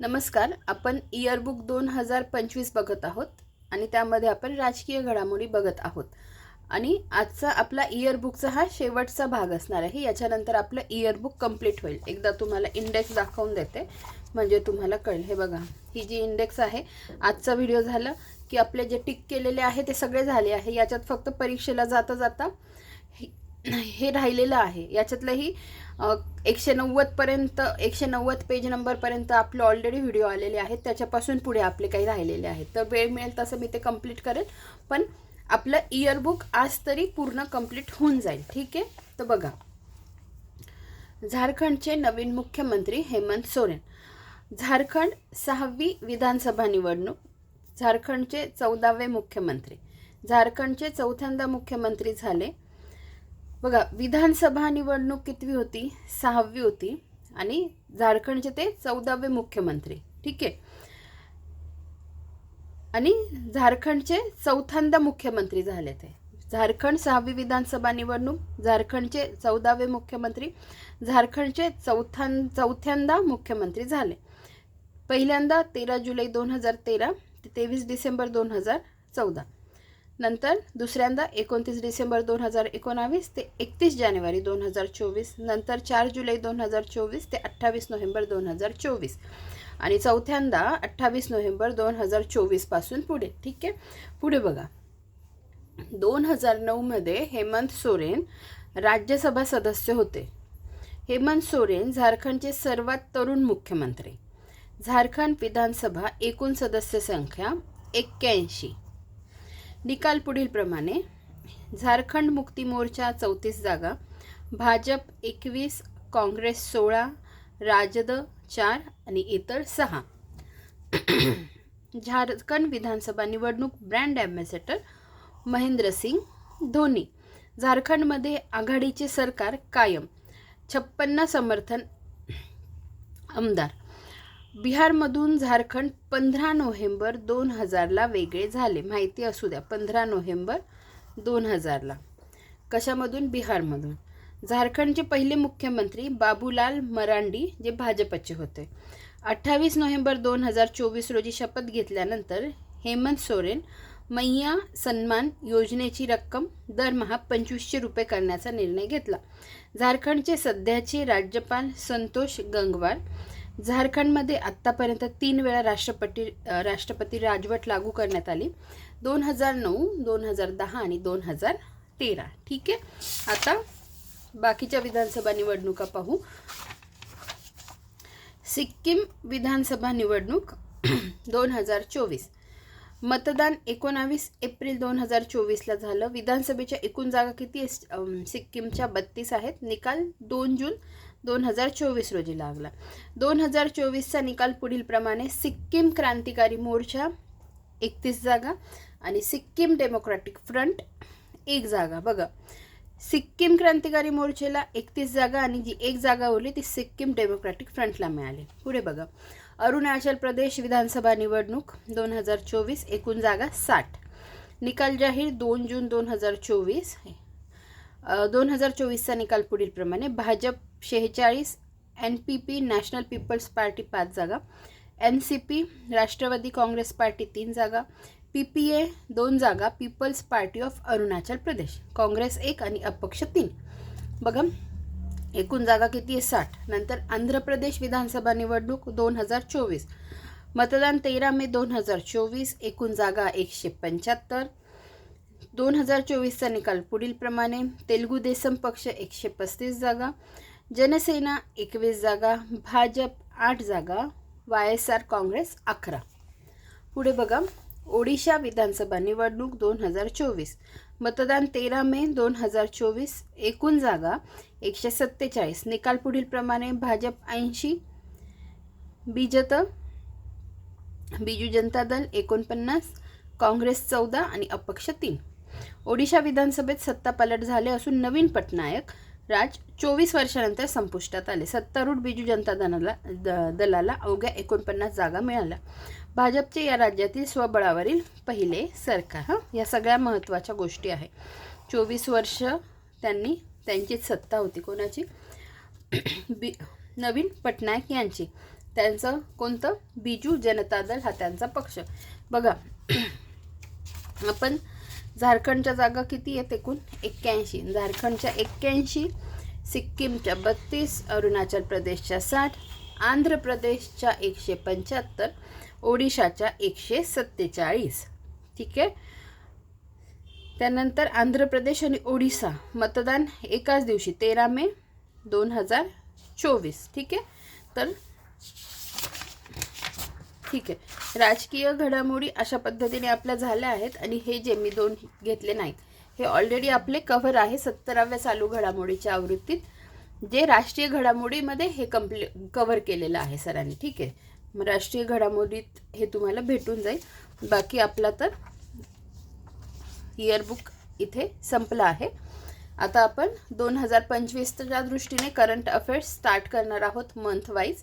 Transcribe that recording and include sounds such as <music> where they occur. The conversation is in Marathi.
नमस्कार आपण इयरबुक दोन हजार पंचवीस बघत आहोत आणि त्यामध्ये आपण राजकीय घडामोडी बघत आहोत. आणि आजचा आपला इयरबुकचा हा शेवटचा भाग असणार आहे. याच्यानंतर आपलं इयरबुक कंप्लीट होईल. एकदा तुम्हाला इंडेक्स दाखवून देते. म्हणजे तुम्हाला कळेल. हे बघा ही जी इंडेक्स आहे आजचा व्हिडिओ झाला की आपले जे टिक केलेले आहे ते सगळे झाले आहे. याच्यात फक्त परीक्षेला जाता जाता हे- राहिलेलं आहे. याच्यातलंही एकशे नव्वदपर्यंत एकशे नव्वद पेज नंबरपर्यंत आपले ऑलरेडी व्हिडिओ आलेले आहेत. त्याच्यापासून पुढे आपले काही राहिलेले आहेत. तर वेळ मिळेल तसं मी ते कंप्लीट करेन पण आपलं इयरबुक आज तरी पूर्ण कंप्लीट होऊन जाईल. ठीक आहे? तर बघा. झारखंडचे नवीन मुख्यमंत्री हेमंत सोरेन. झारखंड सहावी विधानसभा निवडणूक. झारखंडचे चौदावे मुख्यमंत्री. झारखंडचे चौथ्यांदा मुख्यमंत्री झाले. बघा विधानसभा निवडणूक कितवी होती? सहावी होती. आणि झारखंडचे ते चौदावे मुख्यमंत्री. ठीक आहे? आणि झारखंडचे चौथ्यांदा मुख्यमंत्री झाले ते. झारखंड सहावी विधानसभा निवडणूक झारखंडचे चौदावे मुख्यमंत्री झारखंडचे चौथ्यां चौथ्यांदा मुख्यमंत्री झाले. पहिल्यांदा तेरा जुलै दोन हजार तेरा ते तेवीस डिसेंबर दोन हजार चौदा. नंतर दुसऱ्यांदा एकोणतीस डिसेंबर दोन हजार एकोणावीस ते एकतीस जानेवारी दोन हजार चोवीस नंतर चार जुलै दोन हजार चोवीस ते अठ्ठावीस नोव्हेंबर दोन हजार चोवीस. आणि चौथ्यांदा अठ्ठावीस नोव्हेंबर दोन हजार चोवीसपासून पुढे ठीक आहे? पुढे बघा. दोन हजार नऊमध्ये हेमंत सोरेन राज्यसभा सदस्य होते. हेमंत सोरेन झारखंडचे सर्वात तरुण मुख्यमंत्री. झारखंड विधानसभा एकूण सदस्य संख्या एक्क्याऐंशी. निकाल पुढीलप्रमाणे झारखंड मुक्ती मोर्चा चौतीस जागा. भाजप एकवीस काँग्रेस सोळा राजद चार आणि इतर सहा. झारखंड विधानसभा निवडणूक ब्रँड ॲम्बॅसेडर महेंद्रसिंग धोनी. झारखंडमध्ये आघाडीचे सरकार कायम. छप्पन्न समर्थन आमदार. बिहारमधून झारखंड पंधरा नोव्हेंबर दोन हजारला वेगळे झाले. माहिती असू द्या पंधरा नोव्हेंबर दोन हजारला. कशामधून? बिहारमधून. झारखंडचे पहिले मुख्यमंत्री बाबूलाल मरांडी जे भाजपचे होते. अठ्ठावीस नोव्हेंबर दोन हजार चोवीस रोजी शपथ घेतल्यानंतर हेमंत सोरेन मैया सन्मान योजनेची रक्कम दरमहा पंचवीसशे रुपये करण्याचा निर्णय घेतला. झारखंडचे सध्याचे राज्यपाल संतोष गंगवार झारखंडमध्ये आत्तापर्यंत तीन वेळा राष्ट्रपती राष्ट्रपती राजवट लागू करण्यात आली. दोन हजार नऊ दोन हजार दहा आणि दोन हजार तेरा. ठीक आहे? आता बाकीच्या विधानसभा निवडणुका पाहू. सिक्कीम विधानसभा निवडणूक <clears throat> दोन हजार चोवीस. मतदान एकोणावीस एप्रिल दोन हजार चोवीसला झालं. विधानसभेच्या एकूण जागा किती आहे? सिक्कीमच्या बत्तीस आहेत. निकाल दोन जून दोन हजार चोवीस रोजी लागला. दोन हजार चोवीसचा निकाल पुढीलप्रमाणे सिक्कीम क्रांतिकारी मोर्चा एकतीस जागा आणि सिक्कीम डेमोक्रॅटिक फ्रंट एक जागा. बघा सिक्कीम क्रांतिकारी मोर्चेला एकतीस जागा आणि जी एक जागा उरली ती सिक्कीम डेमोक्रॅटिक फ्रंटला मिळाली. पुढे बघा अरुणाचल प्रदेश विधानसभा निवडणूक दोन हजार चोवीस एकूण जागा साठ. निकाल जाहीर दोन जून दोन हजार चोवीस. दोन हजार चोवीसचा निकाल पुढीलप्रमाणे भाजप शेहेचाळीस N P P national people's party पाच जागा N C P Rashtrawadi Congress party तीन जागा पी पी ए दोन जागा people's party of Arunachal Pradesh Congress एक आणि अपक्ष तीन. बघा एकूण जागा किती आहे? साठ. नंतर आंध्र प्रदेश विधानसभा निवडणूक दोन हजार चोवीस. मतदान तेरा मे दोन हजार चोवीस. एकूण जागा एकशे पंच्याहत्तर. दोन हजार चोवीसचा निकाल पुढीलप्रमाणे. तेलुगू देसम पक्ष एकशे पस्तीस जागा. जनसेना एकवीस जागा भाजप आठ जागा वाय एस आर काँग्रेस अकरा. पुढे बघा ओडिशा विधानसभा निवडणूक दोन हजार चोवीस. मतदान तेरा मे दोन हजार चोवीस एकूण जागा एकशे सत्तेचाळीस. निकाल पुढीलप्रमाणे भाजप ऐंशी बीजत बिजू जनता दल एकोणपन्नास काँग्रेस चौदा आणि अपक्ष तीन. ओडिशा विधानसभेत सत्तापालट झाले असून नवीन पटनायक राज चोवीस वर्षानंतर संपुष्टात आले. सत्तारूढ बिजू जनता दलाला द दलाला अवघ्या एकोणपन्नास जागा मिळाल्या. भाजपचे या राज्यातील स्वबळावरील पहिले सरकार हां या सगळ्या महत्त्वाच्या गोष्टी आहे. चोवीस वर्ष त्यांनी त्यांचीच सत्ता होती कोणाची? <clears throat> बी नवीन पटनायक यांची. त्यांचं कोणतं? बिजू जनता दल हा त्यांचा पक्ष. बघा <clears throat> आपण झारखंडच्या जागा किती आहेत एकूण? एक्क्याऐंशी. झारखंडच्या एक्क्याऐंशी सिक्कीमच्या बत्तीस अरुणाचल प्रदेशच्या साठ आंध्र प्रदेशच्या एकशे पंच्याहत्तर ओडिशाच्या एकशे सत्तेचाळीस. ठीक आहे? त्यानंतर आंध्र प्रदेश आणि ओडिसा. मतदान एकाच दिवशी तेरा मे दोन हजार चोवीस. ठीक आहे? तर ठीक आहे. राजकीय घडामोडी अशा पद्धतीने आपल्या झाल्या आहेत आणि हे जे मी दोन घेतले नाहीत हे ऑलरेडी आपले कव्हर आहे सत्तराव्या चालू घडामोडीच्या आवृत्तीत. जे राष्ट्रीय घडामोडीमध्ये हे कम्प्ले कव्हर केलेलं आहे सरांनी ठीक आहे. मग राष्ट्रीय घडामोडीत हे तुम्हाला भेटून जाईल. बाकी आपला तर इयरबुक इथे संपला आहे. आता आपण दोन हजार पंचवीसच्या दृष्टीने करंट अफेअर्स स्टार्ट करणार आहोत मंथ वाईज